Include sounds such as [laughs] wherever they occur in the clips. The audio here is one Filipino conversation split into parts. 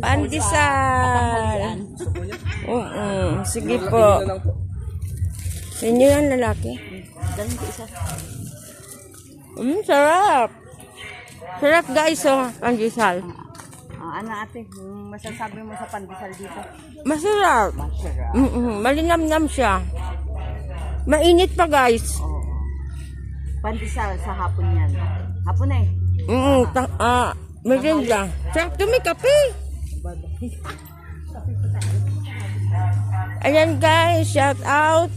Pandesal. Oo, sige po. Sa inyo yan, lalaki. Dami ko isa. Mm, sarap. Sarap guys, oh, pandesal. Ah, ano ate, masasabi mo sa pandesal dito? Masarap. Masarap. Mm-mm, malinamnam siya. Mainit pa guys. Oo. Pandesal sa hapon yan. Hapon eh. Mm, ta- ah, maganda. Sakto may kape. Ayan guys, shout out.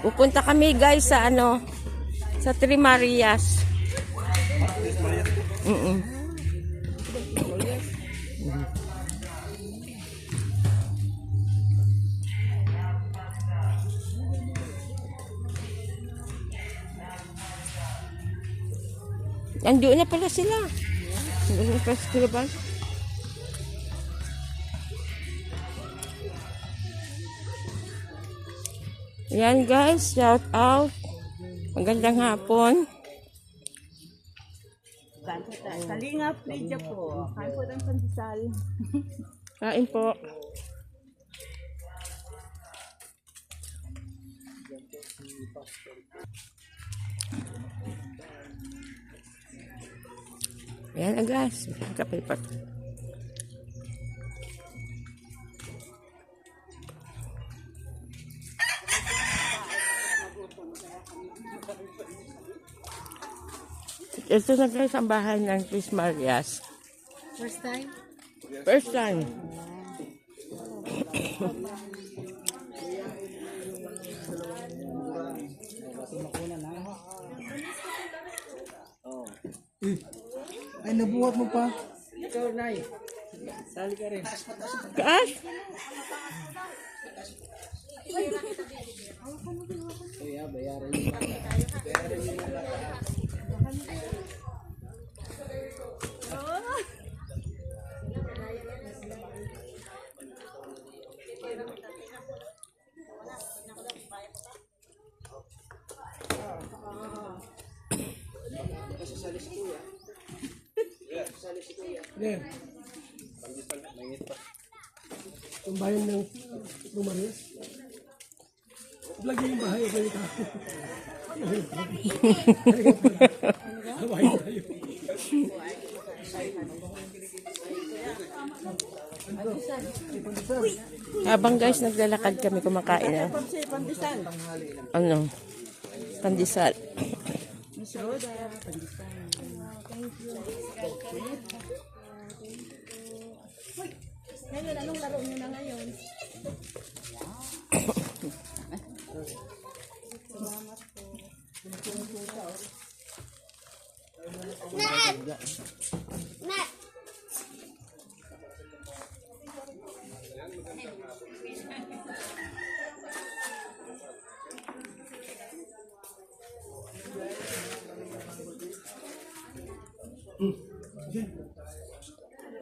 Pupunta kami guys sa ano, sa Trimarias. Mm Nandiyo na pala sila. Nandiyo na pala sila ba? Yan guys, shout out. Magandang hapon. Kalingap, Lydia po. Kain po ng pandesal. [laughs] Kain po. Yan na guys. Kape pa. Ito na guys ang bahay ng Chris Marias. First time? First time. [coughs] Ay, nabuhat mo pa. Kaas? Yan. Yung bayan ng Lumarias. Lagi yung bahay. Okay ka. Hawaii tayo. Habang guys, naglalakad kami kumakain. Pandesal. Ano? Pandesal. Miss Rhoda, pandesal. Ngayon, anong laro nyo na ngayon?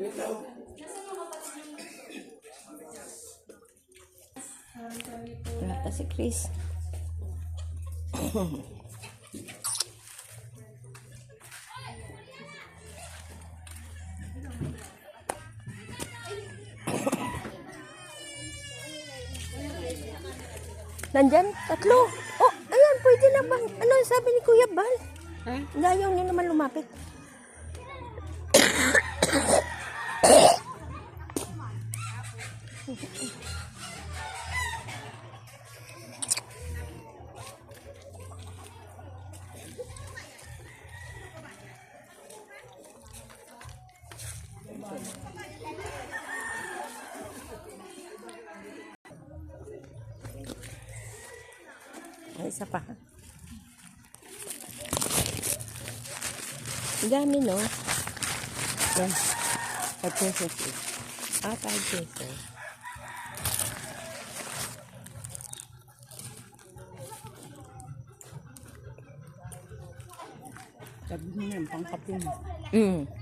Wala pa si Chris. Nandyan, tatlo. Oh, ayan, pwede naman. Ano sabi ni Kuya Bal? Ha? Ayaw niyo naman lumapit. [coughs] isa pa. Dami, no? Yan. 5 pesos. Ah, 5 pesos. Sabi mo yan, pangkape mo. Mm.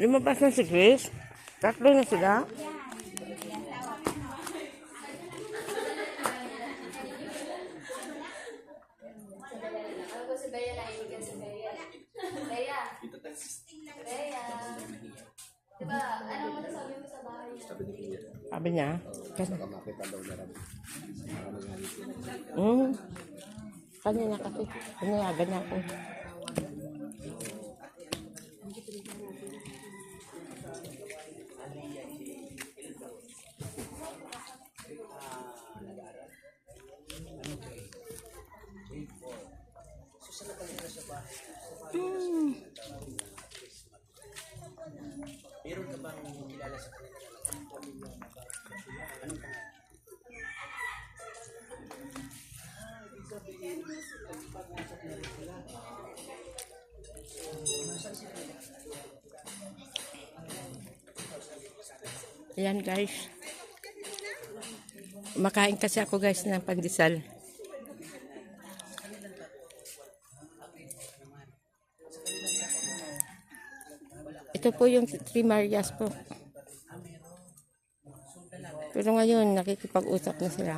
Lumabas na si Chris. Tatlo na sila. Ako si Bea na ibigan si Bea. Bea. Bea. Diba, ano mo sabi mo sa bahay niya? Sabi niya. Hmm. Kanya na kasi. Ayan guys. Makain kasi ako guys ng pandesal. Ito po yung Three Marias po. Pero ngayon, nakikipag-usap na sila.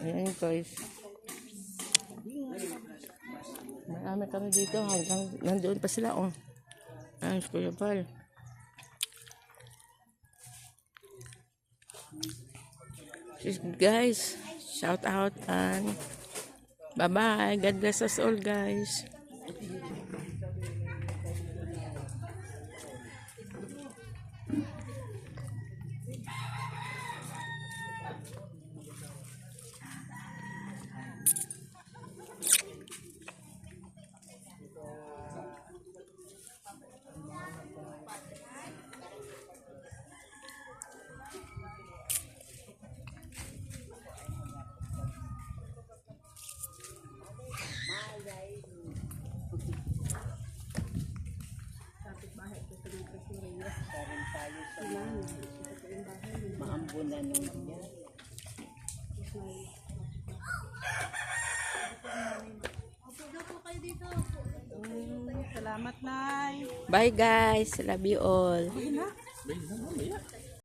Ayan guys. Marami kami dito hanggang nandoon pa sila oh. Ayan si Kuya. Just guys, shout out and bye bye. God bless us all guys. Maambunan nung yan. Bye guys. Love you all.